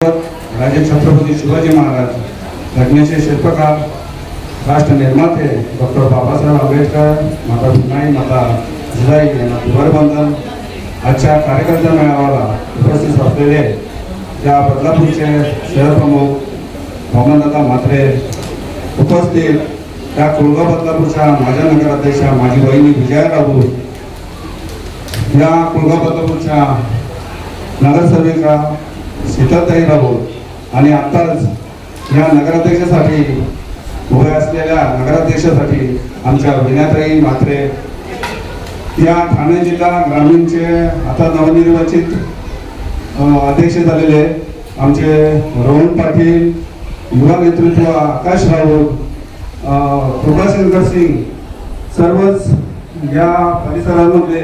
राजे छत्रपती शिवाजी महाराज घटनेचे शिल्पकार राष्ट्र निर्माते डॉक्टर बाबासाहेब आंबेडकर माता भीमाई माता जिजाई यांना ध्वरबंधन आजच्या कार्यकर्ता मेळाव्याला उपस्थित असलेले त्या बदलापूरचे शहरप्रमुख प्रमुख म्हात्रे उपस्थित त्या कुळगाव बदलापूरच्या माझ्या नगराध्यक्षा माझी बहिणी विजया राऊत या कुळगाव बदलापूरच्या नगरसेविका सीताताई राऊत आणि आत्ताच या नगराध्यक्षासाठी उभ्या असलेल्या नगराध्यक्षासाठी आमच्या विनाताई म्हात्रे या ठाणे जिल्हा ग्रामीणचे आता नवनिर्वाचित अध्यक्ष झालेले आमचे रोहन पाटील युवा नेतृत्व आकाश राऊत अ, कृपाशंकर सिंग सर्वच या परिसरामध्ये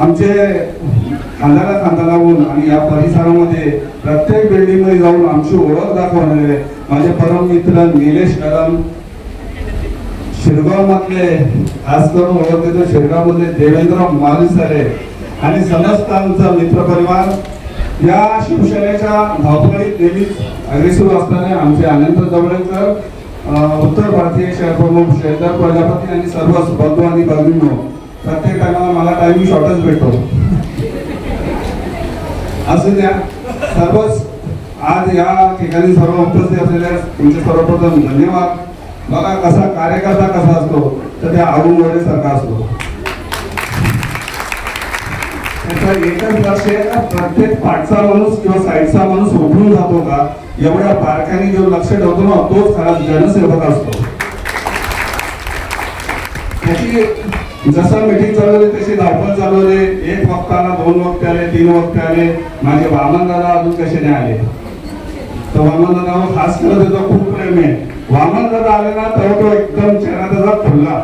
आमचे खांदाला खांदा लावून आणि या परिसरामध्ये प्रत्येक बिल्डिंगमध्ये जाऊन आमची ओळख दाखवणारे माझे परम मित्र निलेश कदम शिरगावमधले खास करून ओळखले तर शिरगाव देवेंद्र मालसरे आणि समस्त आमचा मित्र परिवार या शिवसेनेच्या धावपळीत नेहमीच अग्रेसिव्ह असताना आमचे अनंत जवळेकर उत्तर भारतीय शहर प्रमुख शेखर प्रजापती आणि सर्वच बंधू आणि भगिनींनो प्रत्येक टायमाला मला टायमिंग शॉर्टच भेटतो. असू द्या. सर्वच आज या ठिकाणी सर्व उपस्थित असलेल्या तुमचे सर्वप्रथम धन्यवाद. बघा कसा कार्यकर्ता कसा असतो तर त्या अरुण वडे सारखा असतो. त्याचा एकच लक्ष आहे का प्रत्येक पाठचा माणूस किंवा साईडचा माणूस उठून जातो का? एवढ्या बारकाने जो लक्ष ठेवतो ना तोच खरा जनसेवक असतो. त्याची जसं मिटिंग चालवली तशी धावपळ चालवले. एक वक्त आला दोन वक्त आले तीन वक्त आले माझे वामन दादा अजून कसे नाही आले? तर वामन दादा खास करत त्याचा खूप प्रेम आहे. वामन दादा आले ना तेव्हा तो एकदम चेहरा त्याचा फुलला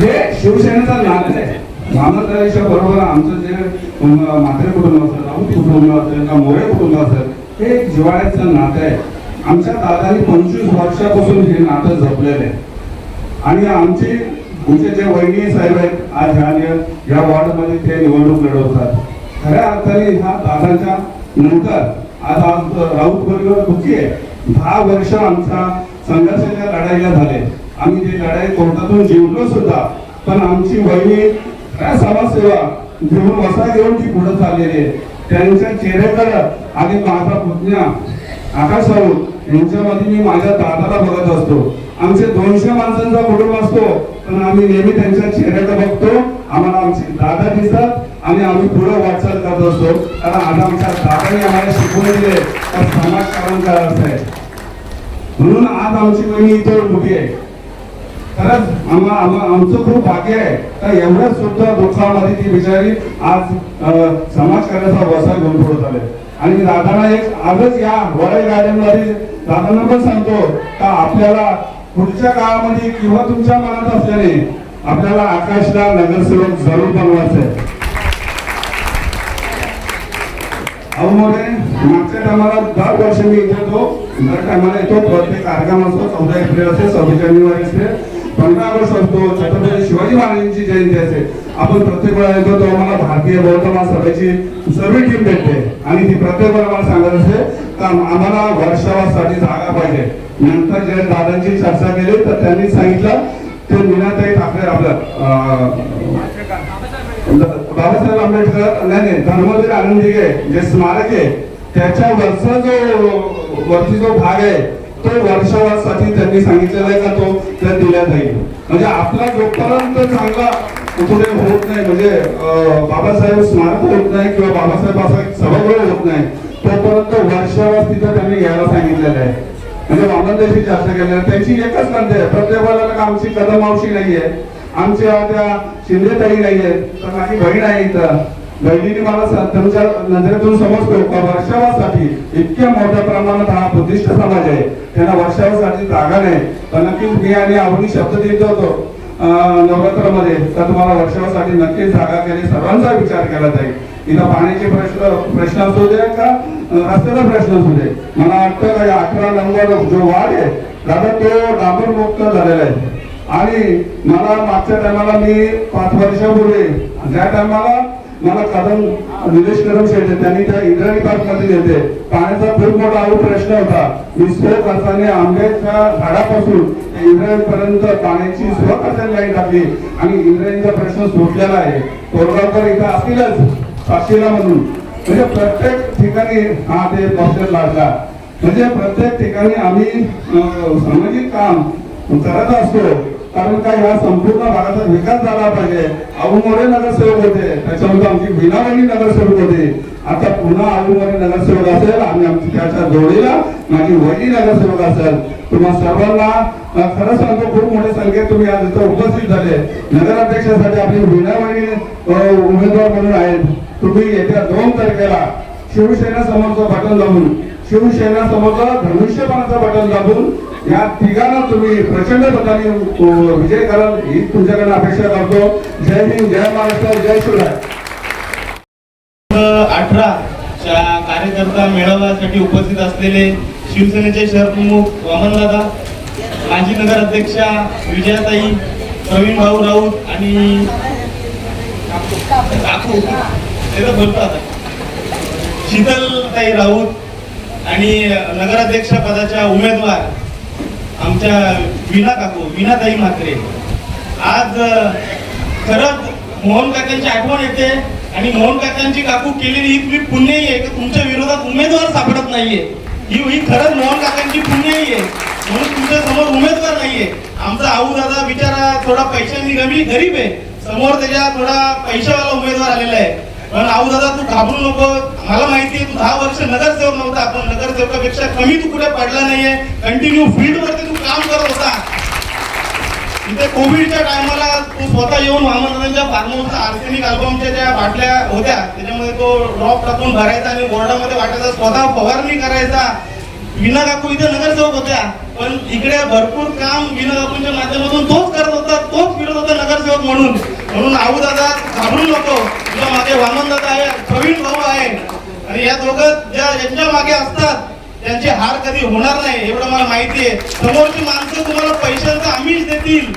हे शिवसेनेचा नाते आहे. वामन दादाच्या बरोबर आमचं जे अं, म्हात्रे कुटुंब असेल राऊत कुटुंब असेल का मोरे कुटुंब असेल हे एक जिव्हाळ्याचं नातं आहे. आमच्या दादानी पंचवीस वर्षापासून हे नातं जपलेलं आहे. आणि आमचे आमचे जे वैनी साहेब आहेत आज ह्या या वॉर्डमध्ये ते निवडणूक लढवतात. खऱ्या अर्थाने ह्या दादांच्या नंतर आज आज राऊत परिवार दुःखी आहे. दहा वर्ष आमच्या संघर्षाच्या लढाईला झाले. आम्ही ते लढाई कोर्टातून जिंकलो सुद्धा पण आमची वहिनी काय समाजसेवा घेऊन वसा घेऊन ती पुढे चाललेली आहे. त्यांच्या चेहऱ्याकडे आणि माझा पुतण्या आकाश राऊत यांच्यामध्ये मी माझ्या दादाला बघत असतो. आमचे दोनशे माणसांचा कुटुंब असतो पण आम्ही नेहमी त्यांच्या चेहऱ्याकडे बघतो. आम्हाला आमचे दादा दिसतात आणि आम्ही पुढे वाटचाल करत असतो. कारण आज आमच्या दादाने आम्हाला शिकवून दिले तर समाजकारण करायचं आहे म्हणून आज आमची बहिणी इथे उभी आहे. खरंच आम्हा आमचं खूप भाग्य आहे. तर एवढ्या सुद्धा दुःखामध्ये ती बिचारी आज अं, समाजकार्याचा वसा घेऊन पुढे झाले आणि दादाला एक आजच या वडे गार्डनमध्ये दादांना पण सांगतो का आपल्याला पुढच्या काळामध्ये किंवा तुमच्या मनात असल्याने आपल्याला आकाशला नगरसेवक जरूर बनवायचं आहे अहो मोरे मागच्या टायमाला दर वर्ष मी इथे येतो. दर टायमाला येतो. प्रत्येक कार्यक्रम असतो. चौदा एप्रिल असेल सव्वीस जानेवारी असेल पंधरा ऑगस्ट असतो. छत्रपती शिवाजी महाराजांची जयंती असेल आपण प्रत्येक वेळा येतो तेव्हा मला भारतीय बहुतमा सभेची सर्व टीम भेटते आणि ती प्रत्येकाला मला सांगत असते का आम्हाला वर्षावासाठी जागा पाहिजे? नंतर जे दादांची चर्चा केली तर त्यांनी सांगितलं ते मीनाताई ठाकरे आपलं बाबासाहेब आंबेडकर नाही नाही धर्मवीर आनंदीगे जे स्मारक आहे त्याच्या वरचा जो वरती जो भाग आहे तो वर्षावासाठी त्यांनी सांगितलेला आहे का तो? त्या दिला जाईल. म्हणजे आपला जोपर्यंत चांगला कुठे होत नाही म्हणजे बाबासाहेब स्मारक होत नाही किंवा बाबासाहेब असा सभागृह होत नाही तोपर्यंत वर्षावर तिथं त्यांनी घ्यायला सांगितलेलं आहे. म्हणजे वामनदेशी चर्चा केली त्यांची एकच कंते आहे. आमची कदम मावशी नाहीये. आमच्या त्या शिंदे ताई नाहीये तर माझी बहीण आहे इथं. बहिणीने मला स- त्यांच्या नजरेतून समजतो का वर्षावासाठी इतक्या मोठ्या प्रमाणात हा बुद्धिस्ट समाज आहे. त्यांना वर्षावासाठी जागा नाही. पण नक्कीच मी आणि आवडी शब्द देत होतो अं, नवरात्रामध्ये. तर तुम्हाला वर्षावासाठी नक्कीच जागा केली. सर्वांचा विचार केला जाईल. इथं पाण्याचे प्रश्न प्रश्न असू दे का रस्त्याचा प्रश्न असू दे. मला वाटतं का या अठरा नंबर जो वार्ड आहे दादा तो डांबर मुक्त झालेला आहे. आणि मला मागच्या टायमाला मी पाच वर्षापूर्वी ज्या टायमाला मला कदम निलेश कदम शेटे त्यांनी त्या इंद्राणी पार्कमध्ये नेते पाण्याचा खूप मोठा आऊ प्रश्न होता. मी स्वखर्चाने आंब्याच्या झाडापासून ते इंद्रायणीपर्यंत पाण्याची स्वखर्चाने लाईन टाकली. आणि इंद्रायणीचा प्रश्न सुटलेला आहे. कोरगावकर इथं असतीलच. साक्षीला म्हणून. म्हणजे प्रत्येक ठिकाणी हा ते पॉस्टर लागला. म्हणजे प्रत्येक ठिकाणी आम्ही सामाजिक काम करत असतो. कारण का या संपूर्ण भागाचा विकास झाला पाहिजे. अबुमोरे नगरसेवक होते. त्याच्यानंतर आमची विनावणी नगरसेवक होते. आता पुन्हा अबुमोरे नगरसेवक असेल आणि आमची त्याच्या जोडीला माझी वडी नगरसेवक असेल. तुम्हा सर्वांना खरं सांगतो खूप मोठ्या संख्येत तुम्ही आज इथं उपस्थित झाले. नगराध्यक्षासाठी आपली विनावणी उमेदवार म्हणून आहेत. तुम्ही येत्या दोन तारखेला शिवसेना समोरचं बटन दाबून शिवसेना समोरचं धनुष्यपणाचं बटन दाबून या तिघांना तुम्ही प्रचंड मताने विजय कराल ही तुमच्याकडे अपेक्षा करतो. जय हिंद जय महाराष्ट्र जय शिवराय. अठरा च्या कार्यकर्ता मेळाव्यासाठी उपस्थित असलेले शिवसेनेचे शहर प्रमुख वामनदादा माजी नगराध्यक्षा विजयाताई प्रवीण भाऊ राऊत आणि बोलतो आता. शीतलताई राऊत आणि नगराध्यक्ष पदाच्या उमेदवार आमच्या विना काकू विनाताई म्हात्रे. आज खरंच मोहन काकांची आठवण येते आणि मोहन काकांची काकू केलेली ही तुम्ही पुण्यही आहे की तुमच्या विरोधात उमेदवार सापडत नाहीये. ही ही खरंच मोहन काकांची पुण्यही आहे. म्हणून तुमच्यासमोर उमेदवार नाहीये. आमचा आऊ दादा बिचारा थोडा पैशांनी गमी गरीब आहे. समोर त्याच्या थोडा पैशावाला उमेदवार आलेला आहे. पण आऊ दादा तू घाबरू नको. मला माहिती आहे तू दहा वर्ष नगरसेवक नव्हता. आपण नगरसेवकापेक्षा कमी तू कुठे पडला नाहीये. कंटिन्यू फील्ड वरती तू काम करत होता. इथे कोविडच्या टायमाला तू स्वतः येऊन वामनदादांच्या फार्म हाऊसच्या आर्सेनिक अल्बमच्या ज्या बाटल्या होत्या त्याच्यामध्ये तो ड्रॉप टाकून भरायचा आणि बोर्डामध्ये वाटायचा स्वतः फवारणी करायचा. विना काकू इथे नगरसेवक होत्या. पण इकडे भरपूर काम विना काकूंच्या माध्यमातून तोच करत होता तोच फिरत होता नगरसेवक म्हणून. म्हणून आऊ दादा घाबरू नको. तुझ्या मागे वामन दादा आहे प्रवीण भाऊ आहे. आणि या दोघं ज्या यांच्या मागे असतात त्यांची हार कधी होणार नाही एवढं मला माहिती आहे. समोरची माणसं तुम्हाला पैशांचं आमिष देतील.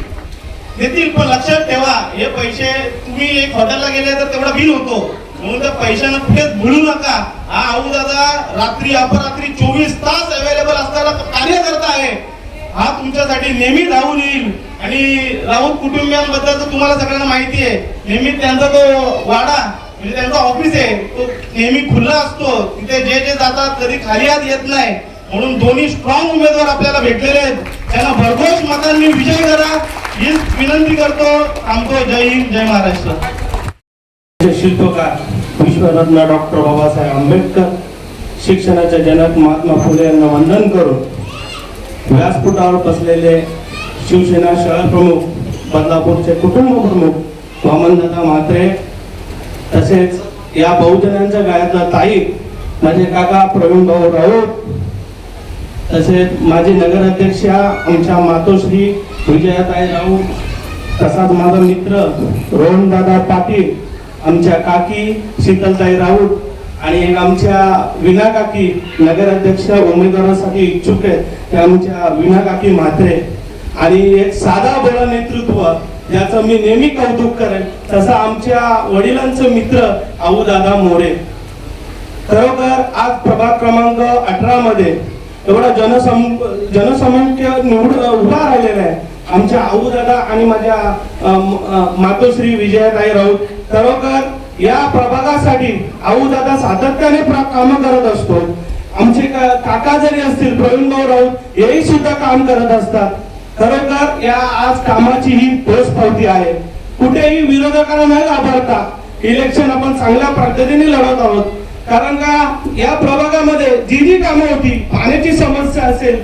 देतील पण लक्षात ठेवा हे पैसे तुम्ही एक हॉटेलला गेले तर तेवढा बिल होतो. म्हणून त्या पैशांना कुठेच भुलू नका. हा आऊ दादा रात्री अपरात्री चोवीस तास अवेलेबल असताना कार्य करता आहे. हा तुमच्यासाठी नेहमी राहून येईल. आणि राऊत कुटुंबियांबद्दल तर तुम्हाला सगळ्यांना माहिती आहे. नेहमी त्यांचा तो वाडा म्हणजे त्यांचा ऑफिस आहे तो नेहमी खुला असतो. तिथे जे जे जातात कधी खाली आत येत नाही. म्हणून दोन्ही स्ट्रॉंग उमेदवार आपल्याला भेटलेले आहेत. त्यांना भरघोस मतांनी विजय करा ही विनंती करतो. थांबतो. जय हिंद जय महाराष्ट्र. शिल्पकार. विश्वरत्न डॉक्टर बाबासाहेब आंबेडकर शिक्षणाच्या जनक महात्मा फुले यांना वंदन करून व्यासपीठावर बसलेले शिवसेना शहर प्रमुख बदलापूरचे कुटुंब प्रमुख वामनदादा म्हात्रे तसेच या बहुजनांच्या गायातला ताई माझे काका प्रवीण भाऊ राऊत तसेच माझे नगराध्यक्षा आमच्या मातोश्री विजयाताई राऊत तसाच माझा मित्र रोहनदादा पाटील आमच्या काकी शीतलताई राऊत आणि एक आमच्या विना काकी नगराध्यक्ष उमेदवारासाठी इच्छुक आहेत त्या आमच्या विना काकी म्हात्रे. आणि एक साधा बोला नेतृत्व ज्याचं मी नेहमी कौतुक करेन तसं आमच्या वडिलांचं मित्र आऊ दादा मोरे. खरोखर आज प्रभाग क्रमांक अठरा मध्ये एवढा जनसम जनसंख्य निवड उभा राहिलेला आहे. आमच्या आऊ दादा आणि माझ्या मातोश्री विजयाताई राऊत खरोखर या प्रभागासाठी आऊ दादा सातत्याने काम करत असतो. आमचे काका जरी असतील प्रवीण भाऊ राऊत हेही सुद्धा काम करत असतात. खरोखर या आज कामाची ही ठोस पावती आहे. कुठेही विरोधकांना न घाबरता इलेक्शन आपण चांगल्या पद्धतीने लढत आहोत. कारण का या प्रभागामध्ये जी जी कामं होती पाण्याची समस्या असेल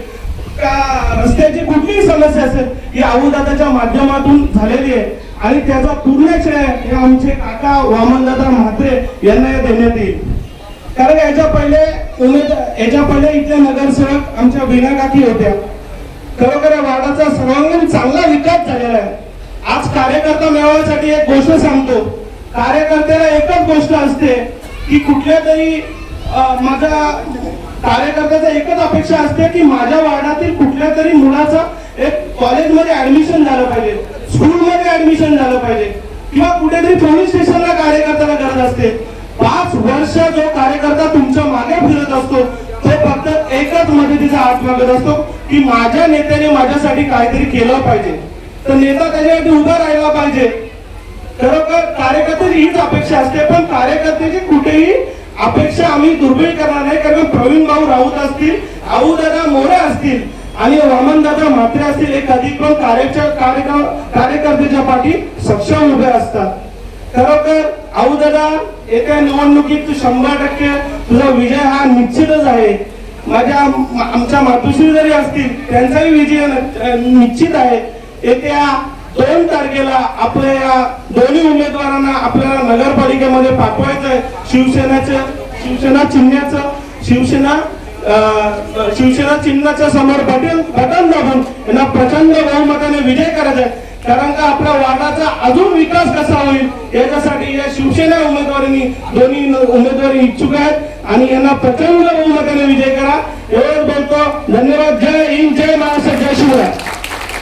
का रस्त्याची कुठलीही समस्या असेल ही आऊदादाच्या माध्यमातून झालेली आहे. आणि त्याचा पूर्ण श्रेय हे आमचे काका वामनदादा म्हात्रे यांना हे देण्यात येईल. कारण याच्या पहिले उमेद याच्या पहिले इथल्या नगरसेवक आमच्या विना काकी होत्या. खरोखर या वार्डाचा सर्वांगीण चांगला विकास झालेला आहे. आज कार्यकर्ता मिळवण्यासाठी एक गोष्ट सांगतो. कार्यकर्त्याला एकच गोष्ट असते की कुठल्या तरी माझ्या कार्यकर्त्याचा एकच अपेक्षा असते की माझ्या वार्डातील कुठल्या तरी मुलाचं एक कॉलेजमध्ये ऍडमिशन झालं पाहिजे. स्कूलमध्ये ऍडमिशन झालं पाहिजे. किंवा कुठेतरी पोलीस स्टेशनला कार्यकर्त्याला गरज असते. पाच वर्ष जो कार्यकर्ता तुमच्या मागे फिरत असतो तो फक्त एकच मदतीचा हात मागत असतो की माझ्या नेत्याने माझ्यासाठी काहीतरी केलं पाहिजे. तर नेता त्याच्यासाठी उभा राहिला पाहिजे. खरोखर कार्यकर्त्याची हीच अपेक्षा असते पण कार्यकर्त्याची कुठेही अपेक्षा आम्ही दुर्मिळ करणार नाही कारण प्रवीण भाऊ राऊत असतील आऊदादा मोरे असतील आणि वामनदादा म्हात्रे असतील एक अधिक कार्यक्रम कार्यकर्त्याच्या पाठी सक्षम उभे असतात. खरोखर आऊदादा येत्या निवडणुकीत तू शंभर टक्के तुझा विजय हा निश्चितच आहे. माझ्या आमच्या मातोश्री जरी असतील त्यांचाही विजय निश्चित आहे. येत्या दोन तारखेला आपल्या या दोन्ही उमेदवारांना आपल्याला नगरपालिकेमध्ये पाठवायचं आहे शिवसेनेचं शिवसेना चिन्हाचं शिवसेना शिवसेना चिन्हाच्या समोर बटन बटन दाबून यांना प्रचंड बहुमताने विजय करायचा आहे. कारण का आपल्या वार्डाचा अजून विकास कसा होईल याच्यासाठी या शिवसेना उमेदवारांनी दोन्ही उमेदवारी इच्छुक आहेत आणि यांना प्रचंड बहुमताने विजय करा. एवढंच बोलतो. धन्यवाद. जय हिंद. जय महाराष्ट्र. जय शिवराय.